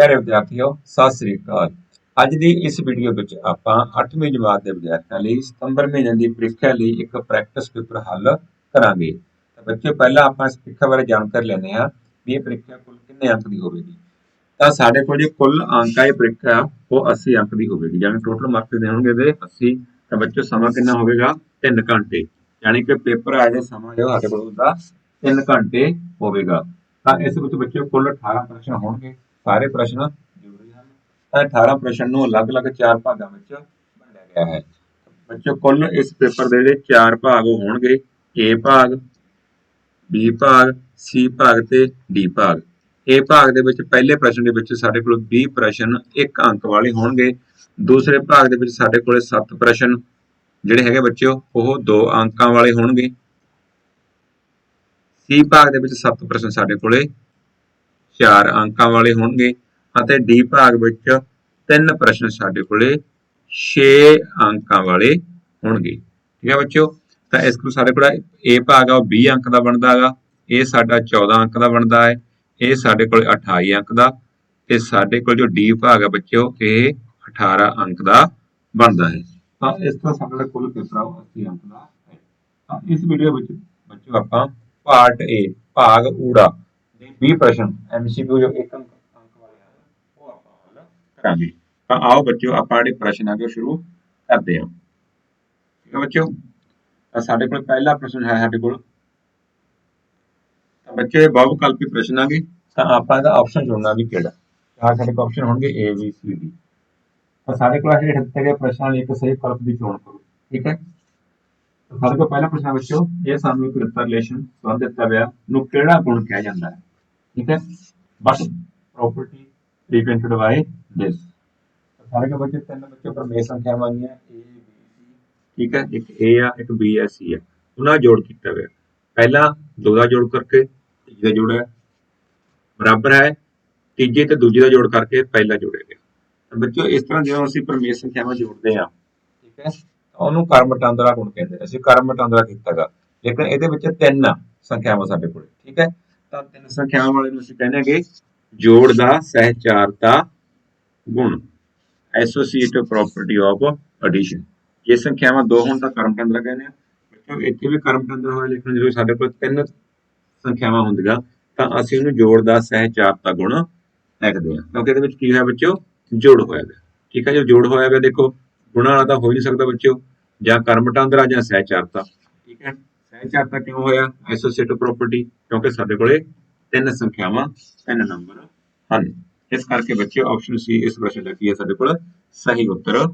ਪਿਆਰੇ ਵਿਦਿਆਰਥੀਓ, ਸਤਿ ਸ੍ਰੀ ਅਕਾਲ। ਅੱਜ ਦੀ ਇਸ ਵੀਡੀਓ ਵਿੱਚ ਆਪਾਂ 8ਵੀਂ ਜਮਾਤ ਦੇ ਵਿਦਿਆਰਥੀਆਂ ਲਈ ਸਤੰਬਰ ਮਹੀਨੇ ਦੀ ਪ੍ਰੀਖਿਆ ਲਈ ਇੱਕ ਪ੍ਰੈਕਟਿਸ ਪੇਪਰ ਹੱਲ ਕਰਾਂਗੇ। ਤਾਂ ਬੱਚੇ ਪਹਿਲਾਂ ਆਪਾਂ ਇਸ ਪ੍ਰੀਖਿਆ ਬਾਰੇ ਜਾਣਕਾਰੀ ਲੈਂਦੇ ਹਾਂ ਵੀ ਇਹ ਪ੍ਰੀਖਿਆ ਕੁੱਲ ਕਿੰਨੇ ਅੰਕ ਦੀ ਹੋਵੇਗੀ। ਤਾਂ ਸਾਡੇ ਕੋਲ ਜੇ ਕੁੱਲ ਅੰਕ ਹੈ ਪ੍ਰੀਖਿਆ ਉਹ 80 ਅੰਕ ਦੀ ਹੋਵੇਗੀ, ਯਾਨੀ ਟੋਟਲ ਮਾਰਕਸ ਦੇਣਗੇ ਦੇ 80 ਤਾਂ ਬੱਚੋ ਸਮਾਂ ਕਿੰਨਾ ਹੋਵੇਗਾ? 3 ਘੰਟੇ। ਯਾਨੀ ਕਿ ਪੇਪਰ ਆ ਜੇ ਸਮਾਂ ਜੋ ਸਾਡੇ ਕੋਲ ਉਹਦਾ 3 ਘੰਟੇ ਹੋਵੇਗਾ। ਤਾਂ ਇਸ ਵਿੱਚ ਬੱਚੇ ਕੁੱਲ 18 ਪ੍ਰਸ਼ਨ ਹੋਣਗੇ। ਸਾਰੇ ਪ੍ਰਸ਼ਨ ਜ਼ਰੂਰੀ ਹਨ 18 ਪ੍ਰਸ਼ਨ ਨੂੰ ਅਲੱਗ-ਅਲੱਗ ਚਾਰ ਭਾਗਾਂ ਵਿੱਚ ਵੰਡਿਆ ਗਿਆ ਹੈ। ਬੱਚੋ, ਕੁੱਲ ਇਸ ਪੇਪਰ ਦੇ ਜਿਹੜੇ ਚਾਰ ਭਾਗ ਹੋਣਗੇ। A ਭਾਗ, B ਭਾਗ, C ਭਾਗ ਤੇ D ਭਾਗ। A ਭਾਗ ਦੇ ਵਿੱਚ ਪਹਿਲੇ ਪ੍ਰਸ਼ਨ ਦੇ ਵਿੱਚ ਸਾਡੇ ਕੋਲ 20 ਪ੍ਰਸ਼ਨ 1 ਅੰਕ ਵਾਲੇ ਹੋਣਗੇ। ਦੂਸਰੇ ਭਾਗ ਦੇ ਵਿੱਚ ਸਾਡੇ ਕੋਲੇ 7 ਪ੍ਰਸ਼ਨ ਜਿਹੜੇ ਹੈਗੇ ਬੱਚਿਓ, ਉਹ 2 ਅੰਕਾਂ ਵਾਲੇ ਹੋਣਗੇ। C ਭਾਗ ਦੇ ਵਿੱਚ 7 ਪ੍ਰਸ਼ਨ ਸਾਡੇ ਕੋਲੇ 4 ਅੰਕਾਂ ਵਾਲੇ ਹੋਣਗੇ ਅਤੇ ਡੀ ਭਾਗ ਵਿੱਚ ਤਿੰਨ ਪ੍ਰਸ਼ਨ ਸਾਡੇ ਕੋਲੇ 6 ਅੰਕਾਂ ਵਾਲੇ ਹੋਣਗੇ। ਠੀਕ ਹੈ ਬੱਚਿਓ? ਤਾਂ ਇਸ ਨੂੰ ਸਾਡੇ ਕੋਲ A ਭਾਗ ਆ, ਉਹ 20 ਅੰਕ ਦਾ ਬਣਦਾ ਹੈਗਾ, ਇਹ ਸਾਡਾ 14 ਅੰਕ ਦਾ ਬਣਦਾ ਹੈ, ਇਹ ਸਾਡੇ ਕੋਲ 28 ਅੰਕ ਦਾ ਤੇ ਸਾਡੇ ਕੋਲ ਜੋ ਡੀ ਭਾਗ ਆ ਬੱਚਿਓ, ਇਹ 18 ਅੰਕ ਦਾ ਬਣਦਾ ਹੈ। ਤਾਂ ਇਸ ਤਰ੍ਹਾਂ ਸਾਡਾ ਕੁੱਲ ਪੇਪਰ ਆ 80 ਅੰਕ ਦਾ ਹੈ। ਤਾਂ ਇਸ ਵੀਡੀਓ ਵਿੱਚ ਬੱਚਿਓ ਆਪਾਂ ਪਾਰਟ A, ਭਾਗ ਊੜਾ ਦੇ 20 ਪ੍ਰਸ਼ਨ MCQ ਜੋ ਇੱਕ ਅੰਕ ਵਾਲੇ ਹਨ ਉਹ ਆਪਾਂ ਹੱਲ ਕਰਾਂਗੇ। ਤਾਂ ਆਓ ਬੱਚਿਓ, ਆਪਾਂ ਜਿਹੜੇ ਪ੍ਰਸ਼ਨ ਆ ਉਹ ਸ਼ੁਰੂ ਕਰਦੇ ਹਾਂ। ਠੀਕ ਹੈ ਬੱਚਿਓ? ਤਾਂ ਸਾਡੇ ਕੋਲ ਪਹਿਲਾ ਪ੍ਰਸ਼ਨ ਹੈ ਸਾਡੇ ਕੋਲ। ਤਾਂ ਬੱਚੇ ਬਹੁ ਪ੍ਰਸ਼ਨ ਆਗੇ ਤਾਂ ਆਪਾਂ ਇਹਦਾ ਆਪਸ਼ਨ ਚੁਣਨਾ ਵੀ ਕਿਹੜਾ। ਚਾਰ ਸਾਡੇ ਕੋਲ ਆਪਸ਼ਨ ਹੋਣਗੇ A, B, C, D ਤਾਂ ਸਾਡੇ ਕੋਲ ਜਿਹੜੇ ਦਿੱਤੇ ਗਏ ਪ੍ਰਸ਼ਨਾਂ ਲਈ ਇੱਕ ਸਹੀ ਵਿਕਲਪ ਦੀ ਚੋਣ ਕਰੋ। ਠੀਕ ਹੈ? ਸਾਡੇ ਕੋਲ ਪਹਿਲਾ ਪ੍ਰਸ਼ਨ ਬੱਚਿਓ, ਇਹ ਸਾਨੂੰ ਇੱਕ ਦਿੱਤਾ ਰਿਲੇਸ਼ਨ ਸੰਬੰਧ ਦਿੱਤਾ ਹੋਇਆ ਨੂੰ ਕਿਹੜਾ ਗੁਣ ਕਿਹਾ ਜਾਂਦਾ ਹੈ? ਠੀਕ ਹੈ? ਬਟ ਪ੍ਰੋਪਰਟੀ ਰਿਪ੍ਰੈਜ਼ੈਂਟਡ ਬਾਈ ਦਿਸ ਸਾਰੇ ਬੱਚੇ ਤਿੰਨ ਬੱਚੇ ਪਰਮੇਸ਼ ਸੰਖਿਆਵਾਂ ਆਈਆਂ A B C ਠੀਕ ਹੈ? ਇੱਕ A ਆ ਇੱਕ B ਆ C ਆ। ਉਹਨਾਂ ਜੋੜ ਕੀਤਾ ਹੋਇਆ। ਪਹਿਲਾ ਦੋ ਦਾ ਜੋੜ ਕਰਕੇ ਤੀਜੇ ਦਾ ਜੋੜਿਆ ਬਰਾਬਰ ਹੈ। ਤੀਜੇ ਤੇ ਦੂਜੇ ਦਾ ਜੋੜ ਕਰਕੇ ਪਹਿਲਾ ਜੋੜਿਆ ਗਿਆ ਤਾਂ ਬੱਚਿਓ ਇਸ ਤਰ੍ਹਾਂ ਜਦੋਂ ਅਸੀਂ ਪਰਮੇਸ਼ ਸੰਖਿਆਵਾਂ ਜੋੜਦੇ ਆ ਠੀਕ ਹੈ? ਤਾਂ ਉਹਨੂੰ ਕਰਮ ਵਟਾਂਦਰਾ ਗੁਣ ਕਹਿੰਦੇ। ਅਸੀਂ ਕਰਮ ਵਟਾਂਦਰਾ ਕੀਤਾਗਾ ਲੇਕਿਨ ਇਹਦੇ ਵਿੱਚ ਤਿੰਨ ਸੰਖਿਆਵਾਂ ਸਾਡੇ ਕੋਲ। ਠੀਕ ਹੈ? ਤਾਂ ਤਿੰਨ ਸੰਖਿਆਵਾਂ ਵਾਲੇ ਨੂੰ ਅਸੀਂ ਕਹਿੰਦੇ ਹਾਂਗੇ, ਜੋੜ ਦਾ ਸਹਿਚਾਰਤਾ ਗੁਣ ਐਸੋਸੀਏਟਿਵ ਪ੍ਰੋਪਰਟੀ ਆਫ ਐਡੀਸ਼ਨ ਜੇ ਸੰਖਿਆਵਾਂ ਦੋ ਹੋਣ ਤਾਂ ਕਰਮ ਵਟਾਂਦਰਾ ਕਹਿੰਦੇ ਆ। ਬੱਚਿਓ, ਇੱਥੇ ਵੀ ਕਰਮ ਵਟਾਂਦਰਾ ਹੋਇਆ ਲੇਕਿਨ ਜਦੋਂ ਸਾਡੇ ਕੋਲ ਤਿੰਨ ਸੰਖਿਆਵਾਂ ਹੁੰਦੀਆਂ, ਤਾਂ ਅਸੀਂ ਉਹਨੂੰ ਜੋੜ ਦਾ ਸਹਿਚਾਰਤਾ ਗੁਣ ਲਿਖਦੇ ਹਾਂ। ਕਿਉਂਕਿ ਇਹਦੇ ਵਿੱਚ ਕੀ ਹੋਇਆ ਬੱਚਿਓ? ਜੋੜ ਹੋਇਆ ਹੈ ਠੀਕ ਹੈ ਜੋ, ਜੋੜ ਹੋਇਆ ਹੈ ਦੇਖੋ, ਗੁਣਾ ਵਾਲਾ ਤਾਂ ਹੋ ਹੀ ਨਹੀਂ ਸਕਦਾ ਬੱਚਿਓ। ਜਾਂ ਕਰਮ ਵਟਾਂਦਰਾ ਜਾਂ ਸਹਿਚਾਰਤਾ। ਠੀਕ ਹੈ? ਸਹਿਚਾਰਤਾ ਕਿਉਂ ਹੋਇਆ? ਐਸੋਸੀਏਟਿਵ ਪ੍ਰੋਪਰਟੀ ਕਿਉਂਕਿ ਸਾਡੇ ਕੋਲੇ ਤਿੰਨ ਸੰਖਿਆਵਾਂ, ਤਿੰਨ ਨੰਬਰ ਹਨ। ਇਸ ਕਰਕੇ ਬੱਚਿਓ ਆਪਸ਼ਨ ਸੀ ਇਸ ਪ੍ਰਸ਼ਨ ਦਾ ਕੀ ਹੈ? ਸਾਡੇ ਕੋਲ ਸਹੀ ਉੱਤਰ ਹੈ।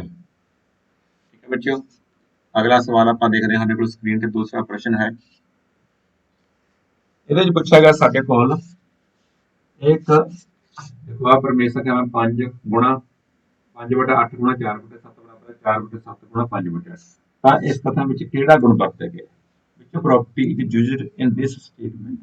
ਠੀਕ ਹੈ ਬੱਚਿਓ, ਅਗਲਾ ਸਵਾਲ ਆਪਾਂ ਦੇਖਦੇ ਹਾਂ। ਸਾਡੇ ਕੋਲ ਸਕਰੀਨ ਤੇ ਦੂਸਰਾ ਪ੍ਰਸ਼ਨ ਹੈ। ਇਹਦੇ ਵਿੱਚ ਪੁੱਛਿਆ ਗਿਆ ਸਾਡੇ ਕੋਲ ਇੱਕ, ਦੇਖੋ ਆ ਪਰਮੇਸ਼ਰ ਕਹਿੰਦਾ 5 ਗੁਣਾ 5 ਬਟਾ 8 ਗੁਣਾ 4 ਬਟਾ 7 ਬਰਾਬਰ ਹੈ 4 ਬਟਾ 7 ਗੁਣਾ 5 ਬਟਾ 8 ਤਾਂ ਇਸ ਕਥਾ ਵਿੱਚ ਕਿਹੜਾ ਗੁਣ ਵਰਤਿਆ ਗਿਆ? Property is used in this statement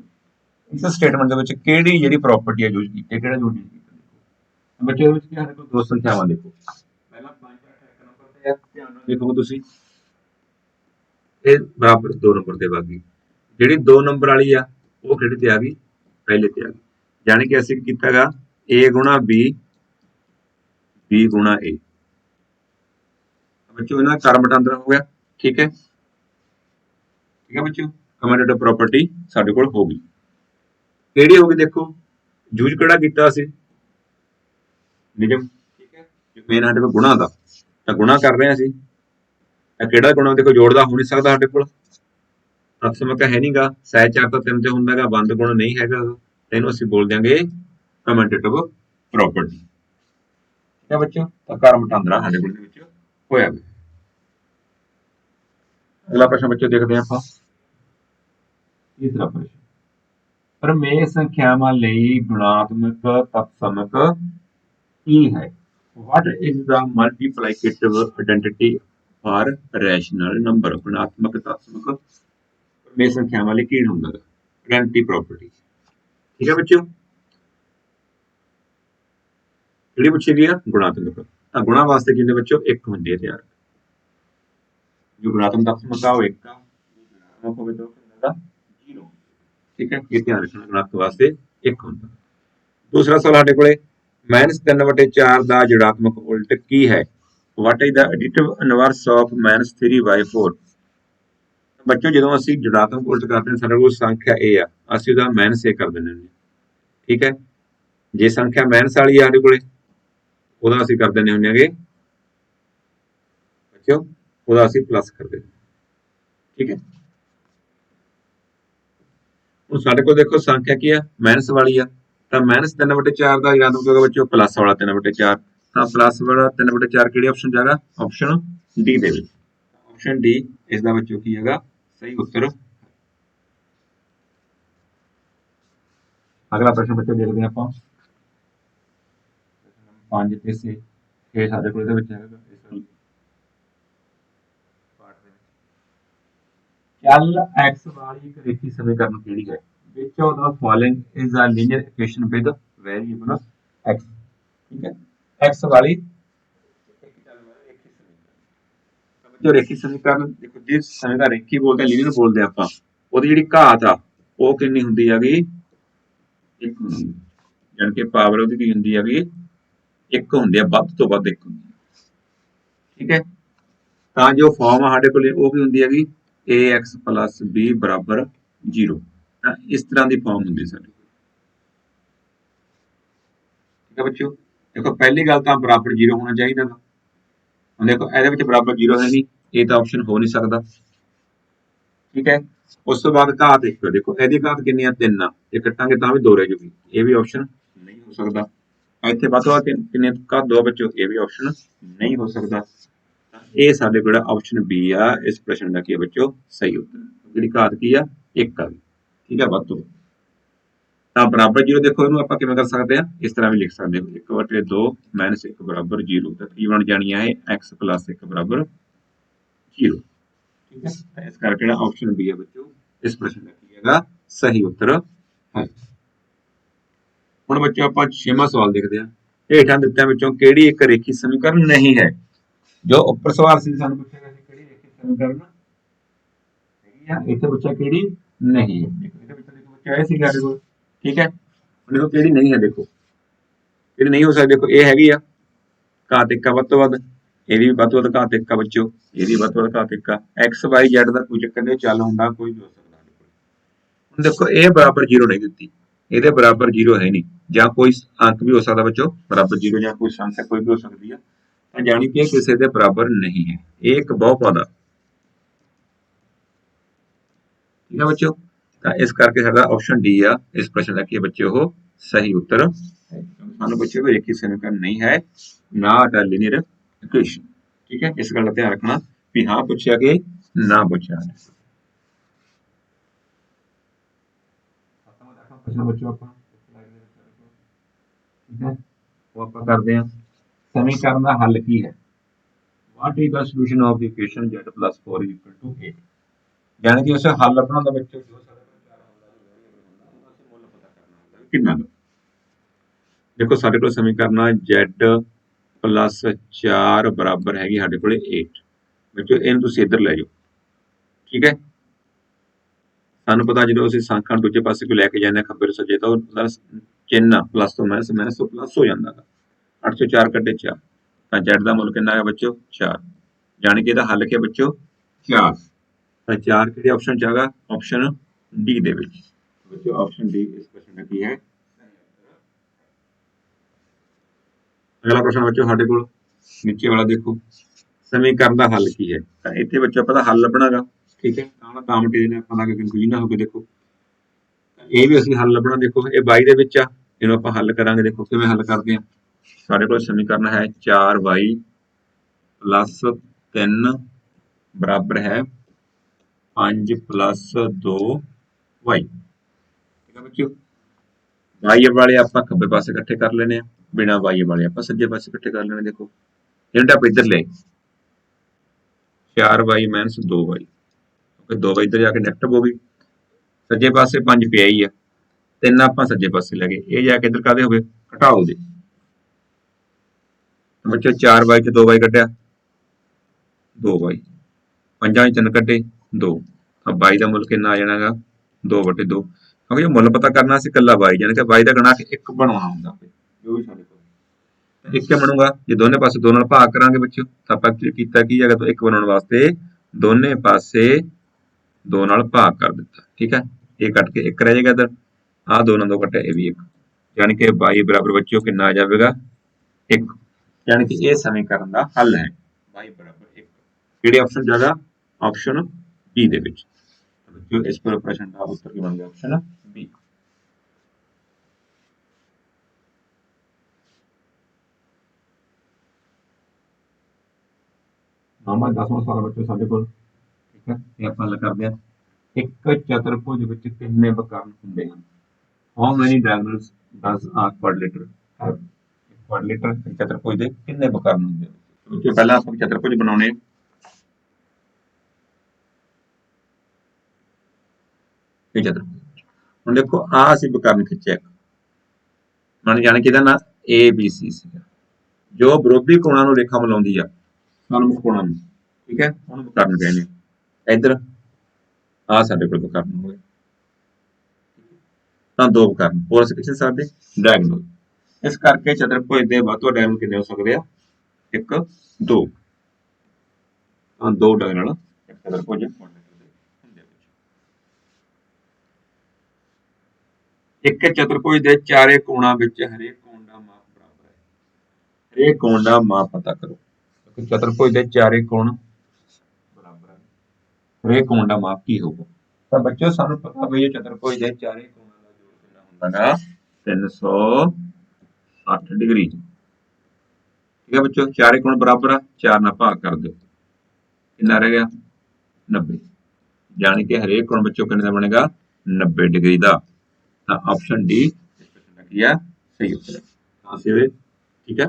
ਇਸ ਸਟੇਟਮੈਂਟ ਦੇ ਵਿੱਚ ਕਿਹੜੀ ਜਿਹੜੀ ਪ੍ਰਾਪਰਟੀ ਹੈ ਯੂਜ਼ ਕੀਤੀ ਹੈ, ਕਿਹੜਾ ਯੂਜ਼ ਕੀਤਾ ਦੇਖੋ ਬੱਚੇ ਦੇ ਵਿੱਚ ਕੀ ਕੋਲ ਦੋ ਸੰਖਿਆਵਾਂ ਦੇਖੋ। ਪਹਿਲਾਂ 5 8 ਇੱਕ ਨੰਬਰ ਤੇ ਹੈ ਧਿਆਨ ਨਾਲ ਦੇਖੋ ਤੁਸੀਂ। ਇਹ ਬਰਾਬਰ 2 ਨੰਬਰ ਤੇ ਵਾਗੀ। ਜਿਹੜੀ 2 ਨੰਬਰ ਵਾਲੀ ਆ ਉਹ ਕਿਹੜੇ ਤੇ ਆ ਗਈ? ਪਹਿਲੇ ਤੇ ਆ ਗਈ। ਯਾਨੀ ਕਿ ਅਸੀਂ ਕੀਤਾਗਾ a ਗੁਣਾ b b ਗੁਣਾ a ਬੱਚੋ ਇਹਨਾਂ ਦਾ ਕਰਮ ਵਟਾਂਦਰਾ ਹੋ ਗਿਆ ਠੀਕ ਹੈ? ਠੀਕ ਹੈ ਬੱਚੋ ਕਮੈਂਟਡ ਪ੍ਰਾਪਰਟੀ ਸਾਡੇ ਕੋਲ ਹੋ ਗਈ। ਕਿਹੜੀ ਹੋ ਗਈ ਦੇਖੋ? ਯੂਜ਼ ਕਿਹੜਾ ਕੀਤਾ ਸੀ? ਨਿਯਮ ਠੀਕ ਹੈ। ਜੇ ਮੇਨ ਸਾਡੇ ਕੋਲ ਗੁਣਾ ਦਾ ਤਾਂ ਗੁਣਾ ਕਰ ਰਹੇ ਹਾਂ ਅਸੀਂ। ਤਾਂ ਕਿਹੜਾ ਗੁਣਾ ਦੇਖੋ ਜੋੜਦਾ ਹੋ ਨਹੀਂ ਸਕਦਾ ਸਾਡੇ ਕੋਲ। ਅਕਸਮਕ ਹੈ ਨਹੀਂਗਾ ਸਹਿਚਾਰ ਤਾਂ ਤਿੰਨ ਤੇ ਹੁੰਦਾਗਾ ਬੰਦ ਗੁਣ ਨਹੀਂ ਹੈਗਾ ਇਹਨੂੰ ਅਸੀਂ ਬੋਲ ਦਿਆਂਗੇ ਕਮੈਂਟੇਟਿਵ ਪ੍ਰੋਪਰਟੀ ਠੀਕ ਹੈ ਬੱਚੋ ਤਾਂ ਕਰਮ ਟਾਂਦਰਾ ਸਾਡੇ ਕੋਲ ਦੇ ਵਿੱਚ ਹੋਇਆ ਅਗਲਾ ਪ੍ਰਸ਼ਨ ਬੱਚੋ ਦੇਖਦੇ ਆਪਾਂ। ਤੀਸਰਾ ਪ੍ਰਸ਼ਨ। ਪਰਮੇਸ਼ ਸੰਖਿਆਵਾਂ ਲਈ ਗੁਣਾਤਮਕ ਤਤਸਮਕ ਕੀ ਹੈ? What is the multiplicative identity for rational number? ਗੁਣਾਤਮਕ ਤਤਸਮਕ Parmesh ਸੰਖਿਆਵਾਂ ਲਈ ਕੀ ਹੁੰਦਾ ਹੈ? ਆਇਡੈਂਟੀ ਪ੍ਰੋਪਰਟੀ ਠੀਕ ਹੈ ਬੱਚਿਓ? ਜਿਹੜੀ ਪੁੱਛੀ ਗਈ ਆ? ਗੁਣਾਤਮਕ। ਤਾਂ ਗੁਣਾ ਵਾਸਤੇ ਕਿੰਨੇ ਬੱਚਿਓ? ਇੱਕ ਹੁੰਦੇ ਤਿਆਰ। ਜੋ ਗੁਣਾਤਮਕ ਤਤਸਮਕ ਆ, ਉਹ ਇੱਕ ਆ। ਗੁਣਾਤਮਕ ਹੋਵੇ ਤਾਂ ਕਿੰਨਾ ਦਾ ਠੀਕ ਹੈ? ਇਹ ਧਿਆਨ ਰੱਖਣਾ ਗੁਣਾਤਮਕ ਵਾਸਤੇ ਇੱਕ ਹੁੰਦਾ। ਦੂਸਰਾ ਸਵਾਲ ਸਾਡੇ ਕੋਲੇ -3/4 ਦਾ ਜੁੜਾਤਮਕ ਉਲਟ ਕੀ ਹੈ? What is the additive inverse of -3/4 ਬੱਚੋ ਜਦੋਂ ਅਸੀਂ ਜੁੜਾਤਮਕ ਉਲਟ ਕਰਦੇ ਹਾਂ, ਸਾਡੇ ਕੋਲ ਸੰਖਿਆ a ਆ, ਅਸੀਂ ਉਹਦਾ ਮਾਈਨਸ a ਕਰ ਦਿੰਦੇ ਹਾਂ। ਠੀਕ ਹੈ? ਜੇ ਸੰਖਿਆ ਮਾਈਨਸ ਵਾਲੀ ਆ ਸਾਡੇ ਕੋਲੇ, ਉਹਦਾ ਅਸੀਂ ਕਰ ਦਿੰਦੇ ਹੁੰਦੇ ਹੈਗੇ। ਬੱਚੋ ਉਹਦਾ ਅਸੀਂ ਪਲੱਸ ਕਰ ਦਿੰਦੇ ਠੀਕ ਹੈ? ਹੁਣ ਸਾਡੇ ਕੋਲ ਦੇਖੋ ਸੰਖਿਆ ਕੀ ਆ? ਮਾਈਨਸ ਵਾਲੀ ਆ। ਤਾਂ ਮਾਈਨਸ 3/4 ਦਾ ਯਾਦ ਹੋਊਗਾ ਬੱਚੋ ਪਲੱਸ ਵਾਲਾ 3/4 ਤਾਂ ਪਲੱਸ ਵਾਲਾ 3/4 ਕਿਹੜੇ ਆਪਸ਼ਨ ਜਾਗਾ ਆਪਸ਼ਨ ਡੀ ਦੇ ਵਿੱਚ। ਆਪਸ਼ਨ ਡੀ ਇਸ ਦਾ ਬੱਚੋ ਕੀ ਹੈਗਾ? ਸਹੀ ਉੱਤਰ। ਅਗਲਾ ਪ੍ਰਸ਼ਨ ਬੱਚੋ ਦੇਖਦੇ ਹਾਂ ਆਪਾਂ। 5 ਤੇ 6 ਸਾਡੇ ਕੋਲ ਇਹਦੇ ਵਿੱਚ ਹੈਗਾ ਇਸ ਪਾਠ ਦੇ ਵਿੱਚ x ਵਾਲੀ ਇੱਕ ਰੇਖੀ ਸਮੀਕਰਨ ਕਿਹੜੀ ਹੈ? Which of the following is a linear equation with variable x? ਠੀਕ ਹੈ? X ਵਾਲੀ ਜੋ ਰੇਖੀ ਸਮੀਕਰਨ, ਦੇਖੋ ਜਿਸ ਸਮੀਕਰਨ ਰੇਖੀ ਬੋਲਦੇ ਲੀਨੀਅਰ ਬੋਲਦੇ ਆਪਾਂ, ਉਹਦੀ ਜਿਹੜੀ ਘਾਤ ਆ, ਉਹ ਕਿੰਨੀ ਹੁੰਦੀ ਹੈਗੀ? ਇੱਕ ਹੁੰਦੀ ਹੈ। ਜਾਣੀ ਕਿ ਪਾਵਰ ਉਹਦੀ ਕੀ ਹੁੰਦੀ ਹੈਗੀ? ਇੱਕ ਹੁੰਦੀ ਆ ਵੱਧ ਤੋਂ ਵੱਧ ਇੱਕ ਹੁੰਦੀ ਠੀਕ ਹੈ? ਤਾਂ ਜੋ ਫਾਰਮ ਸਾਡੇ ਕੋਲ, ਉਹ ਕੀ ਹੁੰਦੀ ਹੈਗੀ? Ax b 0 ਤਾਂ ਇਸ ਤਰ੍ਹਾਂ ਦੀ ਫਾਰਮ ਹੁੰਦੀ ਸਾਡੇ। ਕੋਲ ਠੀਕ ਹੈ ਬੱਚਿਓ? ਦੇਖੋ, ਪਹਿਲੀ ਗੱਲ ਤਾਂ ਬਰਾਬਰ 0 ਹੋਣਾ ਚਾਹੀਦਾ ਵਾ ਹੁਣ ਦੇਖੋ, ਇਹਦੇ ਵਿੱਚ ਬਰਾਬਰ 0 ਹੈ ਨਹੀਂ, ਇਹ ਤਾਂ ਆਪਸ਼ਨ ਹੋ ਨਹੀਂ ਸਕਦਾ। ਠੀਕ ਹੈ? ਉਸ ਤੋਂ ਬਾਅਦ ਘਾਤ ਦੇਖੋ ਦੇਖੋ, ਇਹਦੀ ਘਾਤ ਕਿੰਨੀ ਆ? 3 ਆ। ਇਹ ਕੱਟਾਂਗੇ ਤਾਂ ਵੀ 2 ਰਹਿ ਜੂਗੀ। ਇਹ ਵੀ ਆਪਸ਼ਨ ਨਹੀਂ ਹੋ ਸਕਦਾ। ਇੱਥੇ ਵੱਧ ਤੋਂ ਵੱਧ ਕਿੰਨੇ ਘਾਤ ਦੋ ਬੱਚੋ ਇਹ ਵੀ ਆਪਸ਼ਨ ਨਹੀਂ ਹੋ ਸਕਦਾ। ਇਹ ਸਾਡੇ ਕੋਲ ਆਪਸ਼ਨ ਬੀ ਆ। ਇਸ ਪ੍ਰਸ਼ਨ ਦਾ ਕੀ ਹੈ ਬੱਚੋ ਸਹੀ ਉੱਤਰ। ਜਿਹੜੀ ਘਾਤ ਕੀ ਆ? 1 ਆ। ਠੀਕ ਹੈ ਵੱਧ ਤੋਂ ਤਾਂ ਬਰਾਬਰ 0 ਦੇਖੋ ਇਹਨੂੰ ਆਪਾਂ ਕਿਵੇਂ ਕਰ ਸਕਦੇ ਆ? ਇਸ ਤਰ੍ਹਾਂ ਵੀ ਲਿਖ ਸਕਦੇ ਹਾਂ। 1 ਵਟੇ 2 1 ਬਰਾਬਰ 0 ਤਾਂ ਕੀ ਬਣ ਜਾਣੀ ਹੈ x 1 ਬਰਾਬਰ 0 ਠੀਕ ਹੈ ਤਾਂ ਇਸ ਕਰਕੇ ਜਿਹੜਾ ਆਪਸ਼ਨ ਬੀ ਹੈ ਬੱਚੋ ਇਸ ਪ੍ਰਸ਼ਨ ਦਾ ਕੀ ਹੈਗਾ? ਸਹੀ ਉੱਤਰ ਹੈ। ਹੁਣ ਬੱਚੋ ਆਪਾਂ ਛੇਵਾਂ ਸਵਾਲ ਦੇਖਦੇ ਹਾਂ ਹੇਠਾਂ ਦਿੱਤਿਆਂ ਵਿੱਚੋਂ ਕਿਹੜੀ ਇੱਕ ਰੇਖੀ ਸਮੀਕਰਨ ਨਹੀਂ ਹੈ? ਜੋ ਉੱਪਰ ਸਵਾਲ ਸੀ ਸਾਨੂੰ ਪੁੱਛਿਆ ਗਿਆ ਸੀ, ਕਿਹੜੀ ਰੇਖੀ ਸਮੀਕਰਨ ਹੈਗੀ ਆ, ਇੱਥੇ ਪੁੱਛਿਆ ਕਿਹੜੀ? ਨਹੀਂ। ਹੈ ਇਹਦੇ ਵਿੱਚ ਦੇਖੋ ਬੱਚਾ ਇਹ ਸੀ ਸਾਡੇ ਠੀਕ ਹੈ? ਦੇਖੋ ਕਿਹੜੀ ਨਹੀਂ ਹੈ, ਦੇਖੋ। ਕਿਹੜੀ ਨਹੀਂ ਹੋ ਸਕਦੀ, ਦੇਖੋ, ਇਹ ਹੈਗੀ ਆ। ਘਾਤ ਵੱਧ ਤੋਂ ਵੱਧ। ਇਹ ਵੀ ਵੱਧ ਤੋਂ ਵੱਧ ਘਾਤ ਬੱਚੋ ਇਹਦੀ ਵੱਧ ਤੋਂ ਵੱਧ ਘਾਤ x, y, z ਦਾ ਕੋਈ ਚੱਕਰ ਨਹੀਂ, ਚੱਲ ਹੁੰਦਾ, ਕੋਈ ਹੋ ਸਕਦਾ ਹੁਣ ਦੇਖੋ, ਇਹ ਬਰਾਬਰ 0 ਨਹੀਂ ਦਿੱਤੀ। ਇਹਦੇ ਬਰਾਬਰ 0 ਹੈ ਨਹੀਂ। ਜਾਂ ਕੋਈ ਅੰਕ ਵੀ ਹੋ ਸਕਦਾ ਬੱਚੋ ਬਰਾਬਰ 0 ਜਾਂ ਕੋਈ ਸੰਖਿਆ ਕੋਈ ਵੀ ਹੋ ਸਕਦੀ ਆ। ਤਾਂ ਜਾਣੀ ਕਿ ਕਿਸੇ ਦੇ ਬਰਾਬਰ ਨਹੀਂ ਹੈ। ਇਹ ਇੱਕ ਬਹੁਪਦ ਆ ਠੀਕ ਹੈ ਬੱਚੋ ਤਾਂ ਇਸ ਕਰਕੇ ਸਾਡਾ ਆਪਸ਼ਨ ਡੀ ਆ। ਇਸ ਪ੍ਰਸ਼ਨ ਦਾ ਕੀ ਹੈ ਬੱਚੇ ਉਹ ਸਹੀ ਉੱਤਰ। ਹੈ ਸਾਨੂੰ ਬੱਚੇ ਕੋਈ ਰੇਖੀ ਸਮੀਕਰਨ ਨਹੀਂ ਹੈ। ਨਾ ਅ ਲੀਨੀਅਰ ਇਕੁਏਸ਼ਨ ਠੀਕ ਹੈ? ਇਸ ਗੱਲ ਦਾ ਧਿਆਨ ਰੱਖਣਾ ਵੀ ਹਾਂ ਪੁੱਛਿਆ ਕਿ ਨਾ ਪੁੱਛਿਆ। ਬੱਚੋ ਆਪਾਂ। ਠੀਕ ਹੈ? ਉਹ ਆਪਾਂ ਕਰਦੇ ਹਾਂ। ਸਮੀਕਰਨ ਦਾ ਹੱਲ ਕੀ ਹੈ? What is the solution of the equation z 4 8 ਯਾਨੀ ਕਿ ਉਸ ਹੱਲ ਲੱਭਣਾ ਦਾ ਬੱਚੋ ਜੋ ਸਾਡੇ ਕੋਲ ਚਾਰ ਹੱਲ ਦਾ ਜੋ variable ਹੁੰਦਾ ਅਸੀਂ ਮੁੱਲ ਪਤਾ ਕਰਨਾ ਹੁੰਦਾ। ਕਿੰਨਾ। ਦੇਖੋ ਸਾਡੇ ਕੋਲ ਸਮੀਕਰਨ z 4 ਬਰਾਬਰ ਹੈਗੀ ਸਾਡੇ ਕੋਲੇ 8 ਬੱਚੋ ਇਹਨੂੰ ਤੁਸੀਂ ਇੱਧਰ ਲੈ ਜਾਓ। ਠੀਕ ਹੈ? ਸਾਨੂੰ ਪਤਾ ਜਦੋਂ ਅਸੀਂ ਸੰਖਿਆ ਨੂੰ ਦੂਜੇ ਪਾਸੇ ਕੋ ਲੈ ਕੇ ਜਾਂਦੇ ਹਾਂ ਖੱਬੇ ਸੱਜੇ ਤਾਂ ਉਹਦਾ ਚਿੰਨ੍ਹ ਪਲੱਸ ਤੋਂ ਮਾਈਨਸ ਮਾਈਨਸ ਤੋਂ ਪਲੱਸ ਹੋ ਜਾਂਦਾ ਹੈ 8 ਚੋਂ 4 ਕੱਢੇ 4 ਤਾਂ z ਦਾ ਮੁੱਲ ਕਿੰਨਾ ਹੈ ਬੱਚੋ 4 ਯਾਨੀ ਕਿ ਇਹਦਾ ਹੱਲ ਕੀ ਹੈ ਬੱਚੋ 4 ਤਾਂ 4 ਕਿਹੜੇ ਆਪਸ਼ਨ ਚ ਆਗਾ? ਆਪਸ਼ਨ ਡੀ ਦੇ ਵਿੱਚ। ਬੱਚੋ ਆਪਸ਼ਨ ਡੀ ਇਸ ਪ੍ਰਸ਼ਨ ਦਾ ਕੀ ਹੈ? ਅਗਲਾ ਪ੍ਰਸ਼ਨ ਬੱਚੋ ਸਾਡੇ ਕੋਲ। ਨੀਚੇ ਵਾਲਾ ਦੇਖੋ। ਸਮੀਕਰਨ ਦਾ ਹੱਲ ਕੀ ਹੈ? ਤਾਂ ਇੱਥੇ ਬੱਚੋ ਆਪਾਂ ਦਾ ਹੱਲ ਲੱਭਣਾਗਾ। ਠੀਕ ਹੈ। ਤਾਂ ਨਾ ਤਾਂ ਮਟੀਰੀਅਲ ਨੇ ਆਪਾਂ ਦਾ ਕਨਫਿਊਜ਼ਨ ਨਾ ਹੋਵੇ ਦੇਖੋ। ਇਹ ਵੀ ਅਸੀਂ ਹੱਲ ਲੱਭਣਾ ਦੇਖੋ। ਇਹ 22 ਦੇ ਵਿੱਚ ਆ। ਇਹਨੂੰ ਆਪਾਂ ਹੱਲ ਕਰਾਂਗੇ ਦੇਖੋ। ਕਿਵੇਂ ਹੱਲ ਕਰਦੇ ਆ? ਸਾਡੇ ਕੋਲ ਸਮੀਕਰਨ ਹੈ 4y 3 ਬਰਾਬਰ ਹੈ 5 2y ਠੀਕ ਹੈ ਬੱਚਿਓ? y ਵਾਲੇ ਆਪਾਂ ਖੱਬੇ ਪਾਸੇ ਇਕੱਠੇ ਕਰ ਲੈਣੇ ਆ ਬਿਨਾ y ਵਾਲੇ ਆਪਾਂ ਸੱਜੇ ਪਾਸੇ ਇਕੱਠੇ ਕਰ ਲੈਣੇ ਦੇਖੋ। ਜਿਹੜਾ ਆਪਾਂ ਇੱਧਰ ਲੈ 4y 2y ਕਿਉਂਕਿ 2y ਇੱਧਰ ਜਾ ਕੇ ਨੈਗੇਟਿਵ ਹੋ ਗਈ। ਸੱਜੇ ਪਾਸੇ 5 ਪਿਆ ਹੀ ਆ। ਤਿੰਨ ਆਪਾਂ ਸੱਜੇ ਪਾਸੇ ਲੈ ਗਏ। ਇਹ ਜਾ ਕੇ ਇੱਧਰ ਕਾਦੇ ਹੋ ਗਏ? ਘਟਾਓ ਦੇ। ਬੱਚੋ 4y ਚ 2y ਕੱਢਿਆ। 2y ਪੰਜਾਂ ਚ ਤਿੰਨ ਕੱਢੇ 2 ਤਾਂ 22 ਦਾ ਮੁੱਲ ਕਿੰਨਾ ਆ ਜਾਣਾਗਾ? 2 ਵਟੇ 2 ਕਿਉਂਕਿ ਜੇ ਮੁੱਲ ਪਤਾ ਕਰਨਾ ਸੀ ਇਕੱਲਾ ਬਾਈ ਜਾਣੀ ਕਿ ਬਾਈ ਦਾ ਗਣਾ ਕੇ 1 ਬਣਾਉਣਾ ਹੁੰਦਾ ਜੋ ਵੀ ਸਾਡੇ ਕੋਲ। ਇੱਕ ਬਣੂਗਾ, ਜੇ ਦੋਨੇ ਪਾਸੇ ਦੋ ਨਾਲ ਭਾਗ ਕਰਾਂਗੇ ਬੱਚਿਓ, ਤਾਂ ਆਪਾਂ ਕੀ ਕੀਤਾ, ਕੀ ਹੈਗਾ ਤਾਂ ਇੱਕ ਬਣਾਉਣ ਵਾਸਤੇ ਦੋਨੇ ਪਾਸੇ ਦੋ ਨਾਲ ਭਾਗ ਕਰ ਦਿੱਤਾ, ਠੀਕ ਹੈ? ਇਹ ਕੱਟ ਕੇ ਇੱਕ ਰਹਿ ਜਾਏਗਾ ਇੱਧਰ। ਆਹ ਦੋ ਨਾਲ ਦੋ ਕੱਟਿਆ, ਇਹ ਵੀ ਇੱਕ। ਯਾਨੀ ਕਿ y ਬਰਾਬਰ ਬੱਚਿਓ ਕਿੰਨਾ ਆ ਜਾਵੇਗਾ? 1 ਯਾਨੀ ਕਿ ਇਹ ਸਮੀਕਰਨ ਦਾ ਹੱਲ ਹੈ। y ਬਰਾਬਰ 1 ਕਿਹੜੇ ਆਪਸ਼ਨ ਜਾਗਾ ਆਪਸ਼ਨ B ਦੇ ਵਿੱਚ। ਬੱਚਿਓ ਇਸ ਪਰ ਪ੍ਰਸ਼ਨ ਦਾ ਉੱਤਰ ਕੀ ਬਣ ਗਿਆ ਆਪਸ਼ਨ B ਨਾਮਾ 10ਵਾਂ ਸਵਾਲ ਬੱਚੋ ਸਾਡੇ ਕੋਲ। ਠੀਕ ਹੈ ਇਹ ਆਪਾਂ ਹੱਲ ਕਰਦੇ ਹਾਂ। ਇੱਕ ਚਤੁਰਭੁਜ ਵਿੱਚ ਕਿੰਨੇ ਵਕਰਨ ਹੁੰਦੇ ਹਨ? ਹਾਊ ਮੈਨੀ ਡਾਇਗਨਲਸ ਡਸ ਆ ਕੁਆਡਰੀਲੇਟਰ ਹੈਵ ਕੁਆਡਰੀਲੇਟਰ ਚਤੁਰਭੁਜ ਦੇ ਕਿੰਨੇ ਵਕਰਨ ਹੁੰਦੇ ਹਨ ਕਿਉਂਕਿ ਪਹਿਲਾਂ ਆਪਾਂ ਚਤੁਰਭੁਜ ਬਣਾਉਣੇ ਇਹ ਚਤੁਰਭੁਜ ਹੁਣ ਦੇਖੋ ਆ ਅਸੀਂ ਵਕਰਨ ਖਿੱਚਿਆ ਇੱਕ। ਜਾਣ ਕਿ ਇਹਦਾ ਨਾਂ A, B, C ਸੀ ਜੋ ਵਿਰੋਧੀ ਕੋਣਾਂ ਨੂੰ ਰੇਖਾ ਮਿਲਾਉਂਦੀ ਆ ਸਾਨੂੰ ਕੋਣਾਂ ਨੂੰ। ਠੀਕ ਹੈ? ਉਹਨੂੰ ਵਕਰਨ ਕਹਿੰਦੇ ਇੱਧਰ ਆ ਸਾਡੇ ਕੋਲ ਵਕਰਨ ਹੋ ਗਏ ਤਾਂ ਦੋ ਵਕਰਨ ਹੋਰ ਅਸੀਂ ਕਿੱਥੇ ਸਕਦੇ ਡਾਇਗਨਲ ਇਸ ਕਰਕੇ ਚਤੁਰਭੁਜ ਦੇ ਵੱਧ ਤੋਂ ਡਾਇਗੋਨਲ ਕਿੰਨੇ ਹੋ ਸਕਦੇ ਆ? 1 2 ਦੋ ਡਾਇਗੋਨਲ ਇੱਕ ਚਤੁਰਭੁਜ। ਇੱਕ ਚਤੁਰਭੁਜ ਦੇ ਚਾਰੇ ਕੋਣਾਂ ਵਿੱਚ ਹਰੇਕ ਕੋਣ ਦਾ ਮਾਪ ਬਰਾਬਰ ਹੈ। ਹਰੇਕ ਕੋਣ ਦਾ ਮਾਪ ਪਤਾ ਕਰੋ। ਕਿਉਂਕਿ ਚਤੁਰਭੁਜ ਦੇ ਚਾਰੇ ਕੋਣ ਬਰਾਬਰ ਹੈ। ਹਰੇਕ ਕੋਣ ਦਾ ਮਾਪ ਕੀ ਹੋਊਗਾ? ਤਾਂ ਬੱਚਿਓ, ਸਾਨੂੰ ਪਤਾ ਹੋਈ ਚਤੁਰਭੁਜ ਦੇ ਚਾਰੇ ਕੋਣਾਂ ਦਾ ਜੋੜ ਕਿੰਨਾ ਹੁੰਦਾ ਹੈ 300 8 ਡਿਗਰੀ ਠੀਕ ਹੈ ਬੱਚੋ, ਚਾਰੇ ਕੋਣ ਬਰਾਬਰ ਆ, ਚਾਰ ਨਾਲ ਭਾਗ ਕਰ ਦਿਓ। ਕਿੰਨਾ ਰਹਿ ਗਿਆ? 90 ਜਾਣੀ ਕਿ ਹਰੇਕ ਕੋਣ ਬੱਚੋ ਕਿੰਨੇ ਦਾ ਬਣੇਗਾ? 90 ਡਿਗਰੀ ਦਾ। ਤਾਂ ਆਪਸ਼ਨ ਡੀ ਠੀਕ ਕੀ ਸਹੀ ਉੱਤਰ ਹੈ। ਤਾਂ ਸਿਵੇ ਠੀਕ ਹੈ?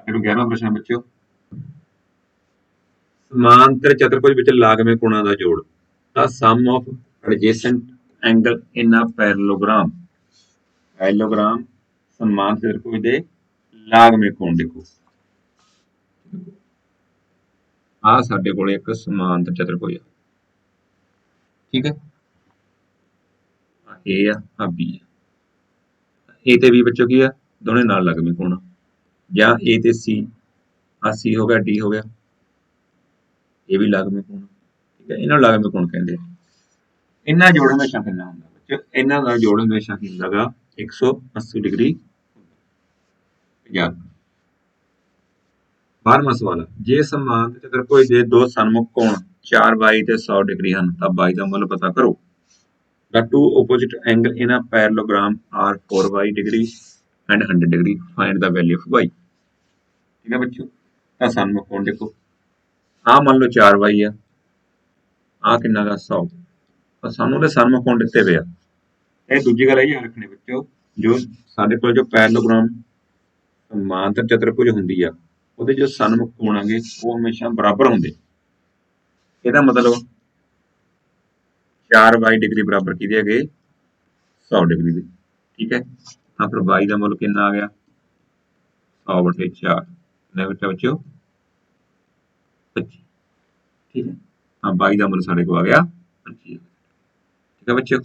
ਇਹਨੂੰ 11ਵਾਂ ਪ੍ਰਸ਼ਨ ਬੱਚਿਓ। ਸਮਾਂਤਰ ਚਤੁਰਭੁਜ ਵਿੱਚ ਲਾਗਵੇਂ ਕੋਣਾਂ ਦਾ ਜੋੜ। ਦਾ sum of adjacent angle in a parallelogram parallelogram ਸਮਾਂਤਰ ਚਤੁਰਭੁਜ ਦੇ ਲਾਗਵੇਂ ਕੋਣ ਦੇਖੋ। ਆ ਸਾਡੇ ਕੋਲ ਇੱਕ ਸਮਾਂਤਰ ਚਤੁਰਭੁਜ ਆ। ਠੀਕ ਹੈ ਆ A ਆ ਆ B ਆ। A ਤੇ B ਵਿੱਚੋਂ ਕੀ ਆ? ਦੋਨੇ ਨਾਲ ਲੱਗਵੇਂ ਕੋਣ ਜਾਂ A ਤੇ C, ਆ C ਹੋ ਗਿਆ, D ਹੋ ਗਿਆ। ਇਹ ਵੀ ਲਾਗਵੇਂ ਕੋਣ ਇਹਨਾਂ ਨੂੰ ਲਾਗਵੇਂ ਕੋਣ ਕਹਿੰਦੇ ਇਹਨਾਂ ਜੋੜ ਹਮੇਸ਼ਾ ਕਿੰਨਾ ਹੁੰਦਾ ਬੱਚੋ ਇਹਨਾਂ ਦਾ ਜੋੜ ਹਮੇਸ਼ਾ ਕੀ ਹੁੰਦਾਗਾ 180 ਡਿਗਰੀ ਯਾਦ ਬਾਰਵਾਂ ਸਵਾਲ ਜੇ ਸਮਾਂਤਰ ਚਤੁਰਭੁਜ ਦੇ ਦੋ ਸਨਮੁਖ ਕੋਣ 4y ਤੇ 100 ਡਿਗਰੀ ਹਨ, ਤਾਂ y ਦਾ ਮੁੱਲ ਪਤਾ ਕਰੋ। The two opposite angle in a parallelogram are 4y degree and 100 degree. Find the value of y. ਠੀਕ ਹੈ ਬੱਚਿਓ? ਤਾਂ ਸਨਮੁਖ ਕੋਣ ਦੇਖੋ? ਆ ਮੰਨ ਲਓ 4y ਆ। ਆ ਕਿੰਨਾ ਦਾ 100 ਤਾਂ ਸਾਨੂੰ ਦੇ ਸਨਮੁਖ ਦਿੱਤੇ ਹੋਏ ਆ। ਇਹ ਦੂਜੀ ਗੱਲ ਇਹ ਯਾਦ ਰੱਖਣੀ ਬੱਚਿਓ ਜੋ ਸਾਡੇ ਕੋਲ ਜੋ ਪੈਰਲੋਗ੍ਰਾਮ ਸਮਾਂਤਰ ਚਤੁਰਭੁਜ ਹੁੰਦੀ ਆ, ਉਹਦੇ ਜੋ ਸਨਮੁਖ ਕੋਣ ਆਗੇ, ਉਹ ਹਮੇਸ਼ਾ ਬਰਾਬਰ ਹੁੰਦੇ। ਇਹਦਾ ਮਤਲਬ 4y ਡਿਗਰੀ ਬਰਾਬਰ ਕਿਹਦੇ ਹੈਗੇ? 100 ਡਿਗਰੀ ਦੇ। ਠੀਕ ਹੈ? ਤਾਂ ਫਿਰ y ਦਾ ਮੁੱਲ ਕਿੰਨਾ ਆ ਗਿਆ? 100 ਬਟੇ 4 ਕਿੰਨਾ ਬਚਾ 25 ਠੀਕ ਹੈ? ਹਾਂ y ਦਾ ਮੁੱਲ ਸਾਡੇ ਕੋਲ ਆ ਗਿਆ। 25 ਠੀਕ ਹੈ ਬੱਚਿਓ?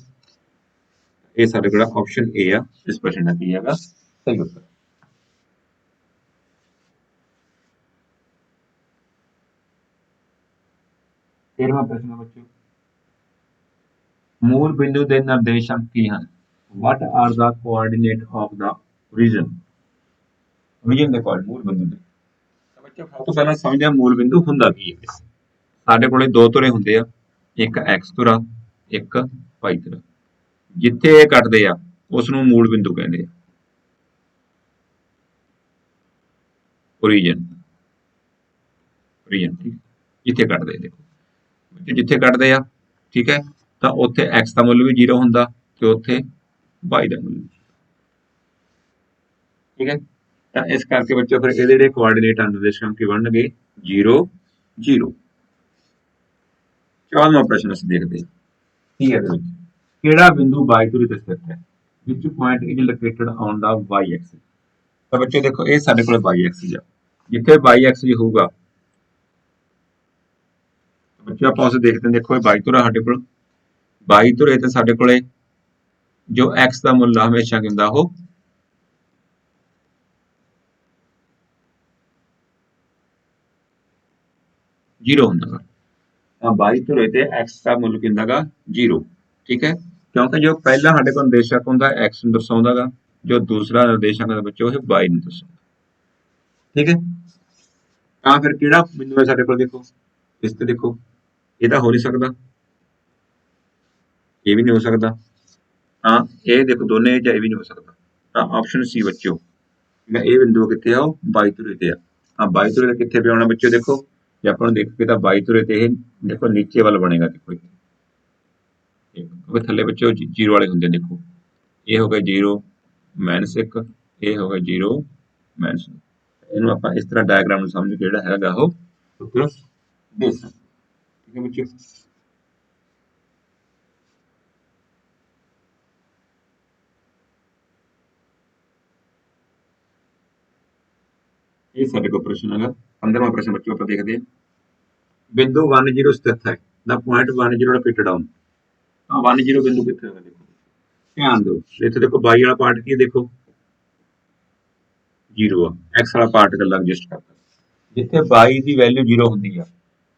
ਇਹ ਸਾਡੇ ਕੋਲ ਆਪਸ਼ਨ A ਆ, ਇਸ ਪ੍ਰਸ਼ਨ ਦਾ ਕੀ ਹੈਗਾ? ਸਹੀ ਉੱਤਰ ਤੇਰਵਾਂ ਪ੍ਰਸ਼ਨ ਹੈ ਬੱਚਿਓ। ਮੂਲ ਬਿੰਦੂ ਦੇ ਨਿਰਦੇਸ਼ਾਂਕ ਕੀ ਹਨ? What are the coordinate of the origin origin ਦੇ ਕੋਲ ਮੂਲ ਬਿੰਦੂ ਦੇ। ਤਾਂ ਸਭ ਤੋਂ ਪਹਿਲਾਂ ਸਮਝਿਆ ਮੂਲ ਬਿੰਦੂ ਹੁੰਦਾ ਕੀ ਹੈ? ਸਾਡੇ ਕੋਲੇ ਦੋ ਧੁਰੇ ਹੁੰਦੇ ਆ, ਇੱਕ x ਧੁਰਾ ਇੱਕ y ਧੁਰਾ ਜਿੱਥੇ ਇਹ ਕੱਟਦੇ ਆ ਉਸ ਨੂੰ ਮੂਲ ਬਿੰਦੂ ਕਹਿੰਦੇ ਆ। origin origin, ਠੀਕ। ਜਿੱਥੇ ਕੱਟਦੇ ਦੇਖੋ। ਜਿੱਥੇ ਕੱਟਦੇ ਆ, ਠੀਕ ਹੈ, ਤਾਂ ਉੱਥੇ x ਦਾ ਮੁੱਲ ਵੀ 0 ਹੁੰਦਾ ਤੇ ਉੱਥੇ y ਦਾ ਮੁੱਲ ਵੀ ਠੀਕ ਹੈ, ਤਾਂ ਇਸ ਕਰਕੇ ਬੱਚੋ ਫਿਰ ਇਹਦੇ ਜਿਹੜੇ ਕੋਆਰਡੀਨੇਟ ਨਿਰਦੇਸ਼ਾਂਕ ਕੀ ਬਣਨਗੇ 0 0 ਚੌਦਵਾਂ ਪ੍ਰਸ਼ਨ ਅਸੀਂ ਦੇਖਦੇ ਹਾਂ ਕੀ ਹੈ ਇਹਦੇ ਵਿੱਚ ਕਿਹੜਾ ਬਿੰਦੂ y ਧੁਰੀ ਤੇ ਸਥਿਤ ਹੈ? which point is located on the y axis ਤਾਂ ਬੱਚੋ ਦੇਖੋ, ਇਹ ਸਾਡੇ ਕੋਲ y axis ਆ। ਜਿੱਥੇ y axis ਹੋਊਗਾ, ਬੱਚੇ ਆਪਾਂ ਉਸ ਦੇਖਦੇ ਹਾਂ, ਦੇਖੋ ਇਹ y ਧੁਰਾ ਸਾਡੇ ਕੋਲ। 22 ਤੋਂ ਤੇ ਸਾਡੇ ਕੋਲੇ, ਜੋ x ਦਾ ਮੁੱਲ ਹਮੇਸ਼ਾ ਕੀ ਉਹ ਜ਼ੀਰੋ ਹੁੰਦਾ। ਗਾ 22 ਤੋਂ ਰਹੇ ਤੇ x ਦਾ ਮੁੱਲ ਕੀ ਹੁੰਦਾ ਗਾ? ਜ਼ੀਰੋ। ਠੀਕ ਹੈ? ਕਿਉਂਕਿ ਜੋ ਪਹਿਲਾ ਸਾਡੇ ਕੋਲ ਨਿਰਦੇਸ਼ਕ ਹੁੰਦਾ, x ਨੂੰ ਦਰਸਾਉਂਦਾ ਗਾ, ਜੋ ਦੂਸਰਾ ਨਿਰਦੇਸ਼ਕ ਦਾ ਬੱਚੋ ਇਹ y ਨੂੰ ਦਰਸਾਉਂਦਾ। ਠੀਕ ਹੈ? ਤਾਂ ਫਿਰ ਕਿਹੜਾ ਬਿੰਦੂ ਹੈ ਸਾਡੇ ਕੋਲ ਦੇਖੋ? ਇਸ ਤੇ ਦੇਖੋ। ਇਹ ਤਾਂ ਹੋ ਨਹੀਂ ਸਕਦਾ। ਇਹ ਵੀ ਨਹੀਂ ਹੋ ਸਕਦਾ। ਹਾਂ ਇਹ ਦੇਖੋ ਦੋਨੇ ਜਾਂ ਇਹ ਵੀ ਨਹੀਂ ਹੋ ਸਕਦਾ। ਤਾਂ ਆਪਸ਼ਨ ਸੀ ਬੱਚਿਓ ਇਹ ਬਿੰਦੂ ਕਿੱਥੇ ਆ? ਉਹ 22 ਤੁਰੇ ਤੇ ਆ। ਹਾਂ 22 ਤੇ ਕਿੱਥੇ ਪਿਆਉਣਾ ਹੋਣਾ ਬੱਚਿਓ ਦੇਖੋ? ਜੇ ਆਪਾਂ ਨੂੰ ਦੇਖੀਏ ਤਾਂ 22 ਤੁਰੇ ਤੇ ਇਹ ਦੇਖੋ ਨੀਚੇ ਵੱਲ ਬਣੇਗਾ ਦੇਖੋ ਇਹ ਕਿਉਂਕਿ ਥੱਲੇ ਬੱਚਿਓ ਜ਼ੀਰੋ ਵਾਲੇ ਹੁੰਦੇ ਦੇਖੋ। ਇਹ ਹੋ ਗਿਆ 0 ਮਾਈਨਸ 1 ਇਹ ਹੋ ਗਿਆ 0 ਮਾਈਨਸ ਇਹਨੂੰ ਆਪਾਂ ਇਸ ਤਰ੍ਹਾਂ ਡਾਇਗਰਾਮ ਨੂੰ ਸਮਝ ਕੇ ਜਿਹੜਾ ਹੈਗਾ ਉਹ ਉੱਤਰ ਦੇ ਸਕਦੇ ਠੀਕ ਹੈ ਬੱਚਿਓ? ਇਹ ਸਾਡੇ ਕੋਲ ਪ੍ਰਸ਼ਨ ਹੈਗਾ। 15ਵਾਂ ਪ੍ਰਸ਼ਨ ਬੱਚਿਓ ਆਪਾਂ ਦੇਖਦੇ ਹਾਂ ਬਿੰਦੂ 10 ਸਥਿਤ ਹੈ। ਦਾ ਪੁਆਇੰਟ 10 ਲੋਕੇਟਡ ਆਨ ਆ 10 ਬਿੰਦੂ ਕਿੱਥੇ ਹੋਗਾ ਦੇਖੋ। ਧਿਆਨ ਦਿਓ। ਇੱਥੇ ਦੇਖੋ 22 ਵਾਲਾ ਪਾਰਟ ਕੀ ਹੈ ਦੇਖੋ। 0 ਆ। X ਵਾਲਾ ਪਾਰਟ ਗੱਲਾਂ ਐਡਜਸਟ ਕਰਦਾ। ਜਿੱਥੇ 22 ਦੀ ਵੈਲਿਊ 0 ਹੁੰਦੀ ਆ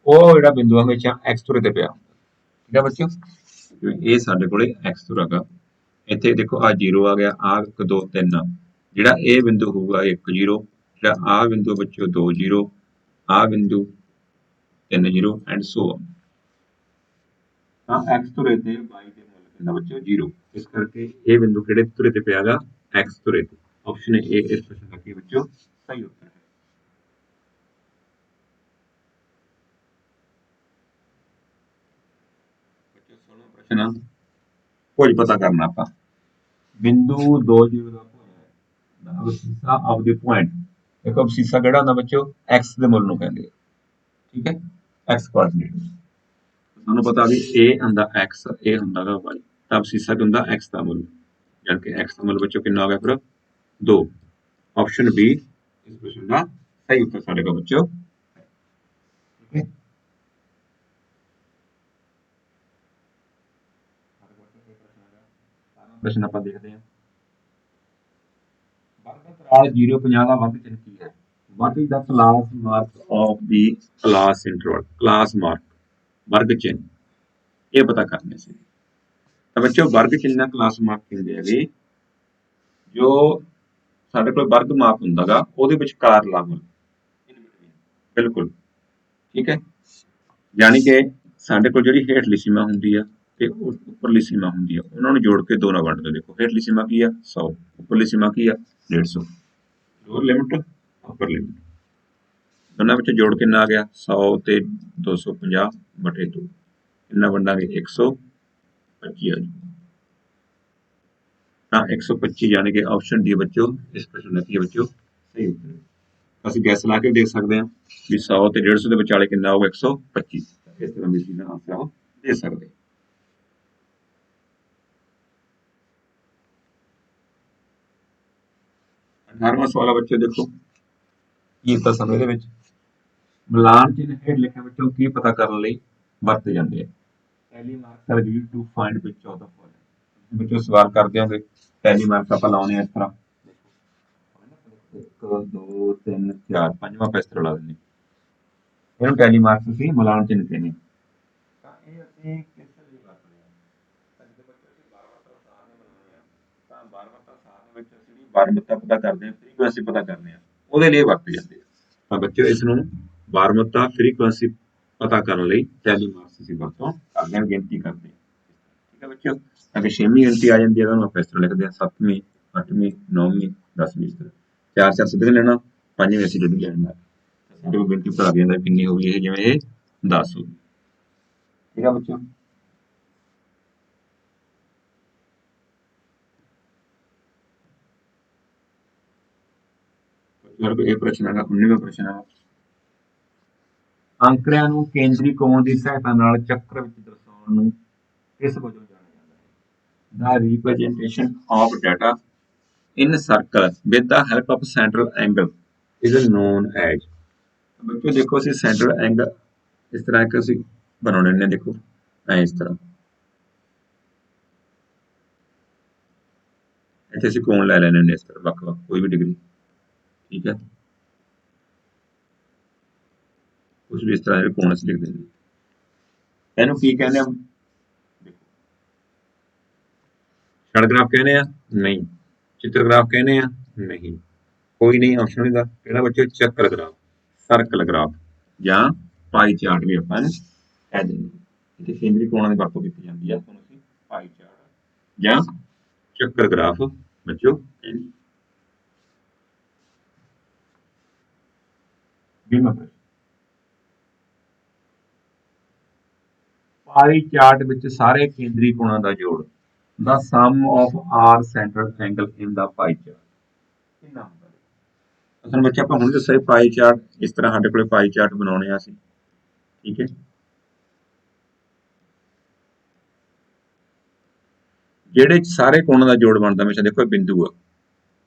ਉਹ ਜਿਹੜਾ ਬਿੰਦੂ ਹਮੇਸ਼ਾ x ਤੁਰੇ ਤੇ ਪਿਆ ਹੁੰਦਾ। ਠੀਕ ਹੈ ਬੱਚਿਓ? ਇਹ ਸਾਡੇ ਕੋਲੇ x ਤੁਰ ਹੈਗਾ ਇੱਥੇ ਦੇਖੋ ਆ 0 ਆ ਗਿਆ ਆ 1 2 3 ਜਿਹੜਾ ਇਹ ਬਿੰਦੂ ਹੋਊਗਾ 1 0 ਜਿਹੜਾ ਆ ਬਿੰਦੂ ਬੱਚਿਓ 2 0 ਆ ਬਿੰਦੂ 3 0 ਐਂਡ ਸੋ ਔਨ ਤਾਂ x ਤੁਰੇ ਤੇ y ਦੇ ਮੁੱਲ ਕਿੰਨਾ ਬੱਚਿਓ? 0 ਇਸ ਕਰਕੇ ਇਹ ਬਿੰਦੂ ਕਿਹੜੇ ਤੁਰੇ ਤੇ ਪਿਆਗਾ x ਤੁਰੇ ਤੇ। ਆਪਸ਼ਨ ਏ ਇਸ ਪ੍ਰਸ਼ਨ ਦਾ ਕੀ ਬੱਚਿਓ? ਸਹੀ ਉੱਤਰ ਹੈ। ਬੱਚਿਓ 16ਵਾਂ ਪਤਾ ਕਰਨਾ ਆਪਾਂ। ਬਿੰਦੂ 2 0 ਦਾ point the abscissa of the point ਦੇਖੋ ਅਬਸੀਸਾ ਕਿਹੜਾ ਹੁੰਦਾ ਬੱਚਿਓ? X ਦੇ ਮੁੱਲ ਨੂੰ ਕਹਿੰਦੇ ਆ। ਠੀਕ ਹੈ? X ਕੋਆਰਡੀਨੇਟ ਸਾਨੂੰ ਪਤਾ ਵੀ ਇਹ ਹੁੰਦਾ x ਇਹ ਹੁੰਦਾ ਗਾ y ਤਾਂ ਅਬਸੀਸਾ ਕੀ ਹੁੰਦਾ? X ਦਾ ਮੁੱਲ। ਜਦ ਕਿ x ਦਾ ਮੁੱਲ ਬੱਚਿਓ ਕਿੰਨਾ ਆ ਗਿਆ ਫਿਰ? 2 ਆਪਸ਼ਨ ਬੀ ਇਸ ਪ੍ਰਸ਼ਨ ਦਾ ਸਹੀ ਉੱਤਰ ਸਾਡੇ ਕੋਲ ਬੱਚਿਓ। ਠੀਕ ਹੈ? ਪ੍ਰਸ਼ਨ ਆਪਾਂ ਦੇਖਦੇ ਹਾਂ। ਵਰਗ 050 ਦਾ ਵਰਗ ਚਿੰਨ੍ਹ ਕੀ ਹੈ? what is the class mark of the class interval, class mark, ਵਰਗ ਚਿੰਨ੍ਹ ਇਹ ਪਤਾ ਕਰਨੇ ਸੀ। ਤਾਂ ਬੱਚਿਓ, ਵਰਗ ਚਿੰਨ੍ਹ ਦਾ ਕਲਾਸ ਮਾਰਕ ਕਹਿੰਦੇ ਹੈਗੇ ਜੋ? ਸਾਡੇ ਕੋਲ ਵਰਗ ਮਾਪ ਹੁੰਦਾਗਾ ਉਹਦੇ ਵਿਚਕਾਰ ਲਾਗੂ ਬਿਲਕੁਲ। ਠੀਕ ਹੈ? ਯਾਨੀ ਕਿ ਸਾਡੇ ਕੋਲ ਜਿਹੜੀ ਹੇਠਲੀ ਸੀਮਾ ਹੁੰਦੀ ਆ ਤੇ ਉੱਪਰਲੀ ਸੀਮਾ ਹੁੰਦੀ ਆ। ਉਹਨਾਂ ਨੂੰ ਜੋੜ ਕੇ ਦੋ ਨਾਲ ਵੰਡ ਦਿਓ ਦੇਖੋ, ਹੇਠਲੀ ਸੀਮਾ ਕੀ ਆ? 100 ਉੱਪਰਲੀ ਸੀਮਾ ਕੀ ਆ? 150 ਲੋਅਰ ਲਿਮਿਟ, ਅਪਰ ਲਿਮਿਟ। ਦੋਨਾਂ ਵਿੱਚ ਜੋੜ ਕਿੰਨਾ ਆ ਗਿਆ? 100 ਤੇ 250 ਬਟੇ 2 ਕਿੰਨਾ ਵੰਡਾਂਗੇ? 125 ਆ ਜੀ ਤਾਂ 125 ਯਾਨੀ ਕਿ ਆਪਸ਼ਨ ਡੀ ਬੱਚੋ, ਇਸ ਪ੍ਰਸ਼ਨ ਦਾ ਕੀ ਬੱਚੋ? ਸਹੀ ਉੱਤਰ ਅਸੀਂ ਗੈਸ ਲਾ ਕੇ ਦੇਖ ਸਕਦੇ ਹਾਂ ਵੀ 100 ਤੇ 150 ਦੇ ਵਿਚਾਲੇ ਕਿੰਨਾ ਹੋਊਗਾ? 125 ਇਸ ਤਰ੍ਹਾਂ ਵੀ ਅਸੀਂ ਦਾ ਆਨਸਰ ਦੇ ਸਕਦੇ ਹਾਂ। ਅਠਾਰਵਾਂ ਸਵਾਲ ਆ ਬੱਚੇ ਦੇਖੋ। ਕੀ ਤਾਂ ਸਾਨੂੰ ਇਹਦੇ ਵਿੱਚ? ਮਿਲਾਨ ਚਿੰਨ੍ਹ ਹੇਠ ਲਿਖਿਆ ਬੱਚੋ ਕੀ ਪਤਾ ਕਰਨ ਲਈ ਵਰਤੇ ਜਾਂਦੇ ਆ। Tally marks are used to find which of the following ਬੱਚੋ ਸਵਾਲ ਕਰਦੇ ਹੋਗੇ ਟੈਲੀ ਮਾਰਕਸ ਆਪਾਂ ਲਾਉਣੇ ਆ ਇਸ ਤਰ੍ਹਾਂ। 1 2 3 4 ਪੰਜਵਾਂ ਤਰ੍ਹਾਂ ਲਾ ਦਿੰਦੇ। ਇਹਨੂੰ ਟੈਲੀ ਮਾਰਕਸ ਅਸੀਂ ਮਿਲਾਨ ਚਿੰਨ੍ਹ ਕਹਿੰਦੇ ਤਾਂ ਇਹ ਅਸੀਂ ਕਿਸ ਲਈ ਵਰਤਦੇ ਹਾਂ ਤਾਂ ਜਦੋਂ ਬੱਚੇ ਅਸੀਂ ਬਾਰ-ਬਾਰ ਸਾਰਣੀ ਬਣਾਉਂਦੇ ਆ ਤਾਂ ਬਾਰ-ਬਾਰ ਸਾਰਣੀ ਵਿੱਚ ਅਸੀਂ ਜਿਹੜੀ ਬਾਰਮਤਾ ਪਤਾ ਕਰਦੇ ਹਾਂ ਫ੍ਰੀਕੁਐਂਸੀ ਪਤਾ ਕਰਦੇ ਹਾਂ ਉਹਦੇ ਲਈ ਵਰਤੇ ਜਾਂਦੇ ਆ। ਤਾਂ ਬੱਚਿਓ, ਇਸ ਨੂੰ ਬਾਰਮਤਾ ਫ੍ਰੀਕੁਐਂਸੀ ਪਤਾ ਕਰਨ ਲਈ ਟੈਲੀ ਮਾਰਕਸ ਵਰਤੋਂ ਕਰਦੇ ਹਾਂ, ਗਿਣਤੀ ਕਰਦੇ ਹਾਂ। ਠੀਕ ਹੈ ਬੱਚਿਓ ਅਗਰ ਛੇਵੀਂ ਗਿਣਤੀ ਆ ਜਾਂਦੀ ਹੈ, ਤਾਂ ਆਪਾਂ ਇਸ ਤਰ੍ਹਾਂ ਲਿਖਦੇ ਹਾਂ, ਸੱਤਵੀਂ, ਅੱਠਵੀਂ, ਨੌਵੀਂ, ਦਸਵੀਂ ਇਸ ਤਰ੍ਹਾਂ। ਚਾਰ ਚਾਰ ਸਿੱਧੇ ਲੈਣਾ, ਪੰਜਵੀਂ ਅਸੀਂ ਜਿਹੜੀ ਲੈਣਾ। ਸਾਡੇ ਕੋਲ ਗਿਣਤੀ ਪਤਾ ਜਾਂਦਾ ਕਿੰਨੀ ਹੋ ਗਈ ਇਹ, ਜਿਵੇਂ ਇਹ 10 ਹੋ ਗਈ। ਠੀਕ ਹੈ ਬੱਚਿਓ। ਸੰਦਰਭ ਇਹ ਪ੍ਰਸ਼ਨ ਹੈਗਾ 19ਵਾਂ ਪ੍ਰਸ਼ਨ ਹੈ ਅੰਕੜਿਆਂ ਨੂੰ ਕੇਂਦਰੀ ਕੋਣ ਦੀ ਸਹਾਇਤਾ ਨਾਲ ਚੱਕਰ ਵਿੱਚ ਦਰਸਾਉਣ ਨੂੰ ਕਿਸ ਵਜੋਂ ਜਾਣਿਆ ਜਾਂਦਾ ਹੈ? The representation of data in circle with the help of central angle is known as ਬੱਚੋ ਦੇਖੋ ਅਸੀਂ ਸੈਂਟਰਲ ਐਂਗਲ ਇਸ ਤਰ੍ਹਾਂ ਕਿ ਅਸੀਂ ਬਣਾਉਣੇ ਨੇ ਦੇਖੋ ਐ ਇਸ ਤਰ੍ਹਾਂ। ਇੱਥੇ ਅਸੀਂ ਕੋਣ ਲੈ ਲੈਣੇ ਨੇ ਇਸ ਤਰ੍ਹਾਂ ਵੱਖ-ਵੱਖ ਕੋਈ ਵੀ ਡਿਗਰੀ ਠੀਕ ਹੈ। ਕੁਝ ਵੀ ਇਸ ਤਰ੍ਹਾਂ ਦੇ ਕੋਣ ਅਸੀਂ ਲਿਖ ਦਿੰਦੇ ਇਹਨੂੰ ਕੀ ਕਹਿੰਦੇ ਆ? ਸ਼ੜਗ੍ਰਾਫ ਕਹਿੰਦੇ ਆ? ਨਹੀਂ। ਚਿੱਤਰਗ੍ਰਾਫ ਕਹਿੰਦੇ ਆ? ਨਹੀਂ। ਕੋਈ ਨਹੀਂ ਆਪਸ਼ਨ ਇਹਦਾ ਕਿਹੜਾ ਬੱਚੇ? ਚੱਕਰ ਗ੍ਰਾਫ। Circle graph. ਜਾਂ ਪਾਈ ਚਾਰਟ ਵੀ ਆਪਾਂ ਕਹਿ ਦਿੰਦੇ ਹਾਂ। ਕੇਂਦਰੀ ਕੋਣਾਂ ਦੀ ਵਰਤੋਂ ਕੀਤੀ ਜਾਂਦੀ ਹੈ ਤੁਹਾਨੂੰ ਅਸੀਂ ਪਾਈ ਚਾਰਟ ਜਾਂ ਚੱਕਰ ਗ੍ਰਾਫ। ਬੱਚਿਓ ਕਹਿੰਦੇ ਬੀਮਾ ਪ੍ਰਸ਼ਨ ਪਾਈ ਚਾਰਟ ਵਿੱਚ ਸਾਰੇ ਕੇਂਦਰੀ ਕੋਣਾਂ ਦਾ ਜੋੜ। The sum of r central angle in the pie chart ਕਿੰਨਾ ਹੁੰਦਾ ਹੈ? ਅਸਲ ਵਿੱਚ ਆਪਾਂ ਹੁਣ ਦੱਸਿਆ ਪਾਈ ਚਾਰਟ ਇਸ ਤਰ੍ਹਾਂ ਸਾਡੇ ਕੋਲੇ ਪਾਈ ਚਾਰਟ ਬਣਾਉਣੇ ਆ ਅਸੀਂ। ਠੀਕ ਹੈ? ਜਿਹੜੇ ਸਾਰੇ ਕੋਣਾਂ ਦਾ ਜੋੜ ਬਣਦਾ, ਹਮੇਸ਼ਾ ਦੇਖੋ ਬਿੰਦੂ ਆ।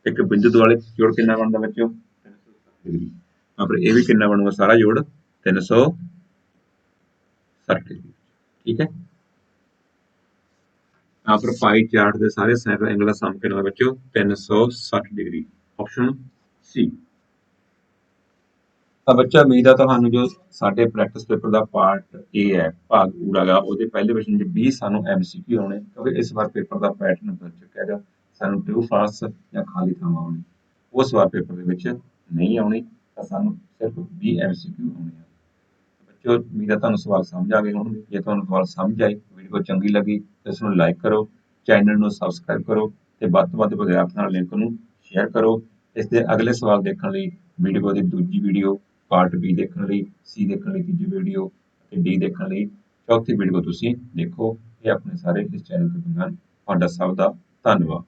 ਇੱਕ ਬਿੰਦੂ ਦੁਆਲੇ ਜੋੜ ਕਿੰਨਾ ਬਣਦਾ ਬੱਚਿਓ? 360 ਡਿਗਰੀ। ਆਪਰ ਇਹ ਵੀ ਕਿੰਨਾ ਬਣੂਗਾ ਸਾਰਾ ਜੋੜ 360 ਡਿਗਰੀ ਠੀਕ ਹੈ यहाँ पर पाई चार्ट ਦੇ ਸਾਰੇ ਸੈਂਟਰ ਐਂਗਲ ਦਾ ਸਮ ਕਿੰਨਾ ਹੋਇਆ ਬੱਚਿਓ 360 ਡਿਗਰੀ ਆਪਸ਼ਨ ਸੀ ਤਾਂ ਬੱਚਾ ਉਮੀਦ ਆ ਤੁਹਾਨੂੰ ਜੋ ਸਾਡੇ ਪ੍ਰੈਕਟਿਸ ਪੇਪਰ ਦਾ ਪਾਰਟ A ਹੈ ਭਾਗ ਊੜਾਗਾ ਉਹਦੇ ਪਹਿਲੇ ਕੁਐਸਚਨ ਚ 20 ਸਾਨੂੰ MCQ ਆਉਣੇ ਕਿਉਂਕਿ ਇਸ ਵਾਰ ਪੇਪਰ ਦਾ ਪੈਟਰਨ ਬਦਲ ਚੁੱਕਿਆ ਹੈਗਾ ਸਾਨੂੰ ਟਰੂ ਫਾਲਸ ਜਾਂ ਖਾਲੀ ਥਾਵਾਂ ਆਉਣੀ ਉਸ ਵਾਰ ਪੇਪਰ ਦੇ ਵਿੱਚ ਨਹੀਂ ਆਉਣੀ ਤਾਂ ਸਾਨੂੰ ਸਿਰਫ 20 MCQ ਆਉਣੇ ਆ। ਬੱਚਿਓ, ਉਮੀਦ ਆ ਤੁਹਾਨੂੰ ਸਵਾਲ ਸਮਝ ਆ ਗਏ ਹੋਣਗੇ। ਜੇ ਤੁਹਾਨੂੰ ਸਵਾਲ ਸਮਝ ਆਏ, ਵੀਡੀਓ ਚੰਗੀ ਲੱਗੀ, ਤਾਂ ਇਸ ਨੂੰ ਲਾਈਕ ਕਰੋ, ਚੈਨਲ ਨੂੰ ਸਬਸਕ੍ਰਾਈਬ ਕਰੋ ਤੇ ਵੱਧ ਤੋਂ ਵੱਧ ਵਿਦਿਆਰਥੀਆਂ ਨਾਲ ਲਿੰਕ ਨੂੰ ਸ਼ੇਅਰ ਕਰੋ। ਇਸ ਦੇ ਅਗਲੇ ਸਵਾਲ ਦੇਖਣ ਲਈ ਵੀਡੀਓ ਦੀ ਦੂਜੀ ਵੀਡੀਓ ਪਾਰਟ B ਦੇਖਣ ਲਈ, C ਦੇਖਣ ਲਈ ਤੀਜੀ ਵੀਡੀਓ ਅਤੇ D ਦੇਖਣ ਲਈ ਚੌਥੀ ਵੀਡੀਓ ਤੁਸੀਂ ਦੇਖੋ। ਇਹ ਆਪਣੇ ਸਾਰੇ ਇਸ ਚੈਨਲ ਤੇ ਬੰਗਨ ਤੁਹਾਡਾ ਸਭ ਦਾ ਧੰਨਵਾਦ।